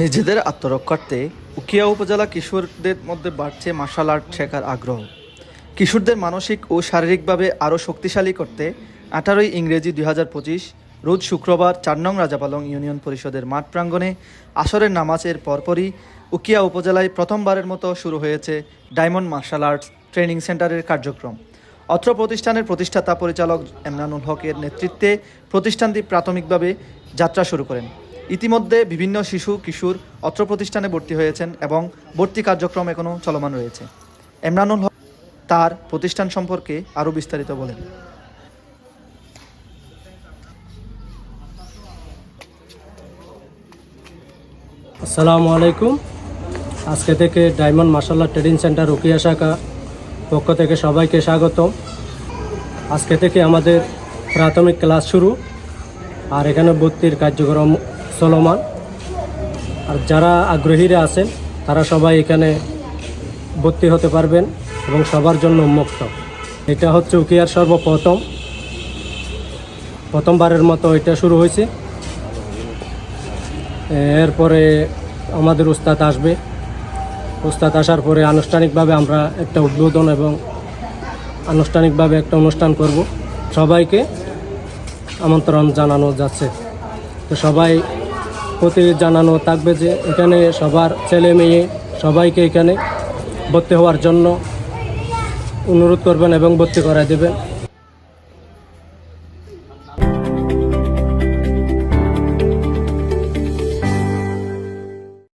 নিজেদের আত্মরক্ষার্থে উকিয়া উপজেলা কিশোরদের মধ্যে বাড়ছে মার্শাল আর্ট শেখার আগ্রহ। কিশোরদের মানসিক ও শারীরিকভাবে আরও শক্তিশালী করতে আঠারোই ইংরেজি দুই হাজার পঁচিশ, রোজ শুক্রবার চার নং রাজাপালং ইউনিয়ন পরিষদের মাঠ প্রাঙ্গণে আসরের নামাজের পরপরই উকিয়া উপজেলায় প্রথমবারের মতো শুরু হয়েছে ডায়মন্ড মার্শাল আর্টস ট্রেনিং সেন্টারের কার্যক্রম। অত্র প্রতিষ্ঠানের প্রতিষ্ঠাতা পরিচালক এমরানুল হকের নেতৃত্বে প্রতিষ্ঠানটি প্রাথমিকভাবে যাত্রা শুরু করেন। ইতিমধ্যে বিভিন্ন শিশু, কিশোর অত্র প্রতিষ্ঠানে ভর্তি হয়েছেন এবং ভর্তি কার্যক্রম এখনও চলমান রয়েছে। এমরানুল হক তার প্রতিষ্ঠান সম্পর্কে আরও বিস্তারিত বলেন। আসসালামু আলাইকুম। আজকে থেকে ডায়মন্ড মার্শাল্লাহ ট্রেডিং সেন্টার রুকিয়া শাখা পক্ষ থেকে সবাইকে স্বাগত আজকে থেকে আমাদের প্রাথমিক ক্লাস শুরু। আর এখানে ভর্তির কার্যক্রম চলমান আর যারা আগ্রহীরা আছেন, তারা সবাই এখানে ভর্তি হতে পারবেন এবং সবার জন্য উন্মুক্ত। এটা হচ্ছে উকিয়ার সর্বপ্রথম। প্রথমবারের মতো এটা শুরু হয়েছে। এরপরে আমাদের উস্তাদ আসবে। উস্তাদ আসার পরে আনুষ্ঠানিকভাবে আমরা একটা উদ্বোধন এবং আনুষ্ঠানিকভাবে একটা অনুষ্ঠান করব। সবাইকে আমন্ত্রণ জানানো যাচ্ছে। তো সবাই প্রতি জানানো থাকবে যে এখানে সবার ছেলে মেয়ে সবাইকে এখানে ভর্তি হওয়ার জন্য অনুরোধ করবেন এবং ভর্তি করা দেবেন।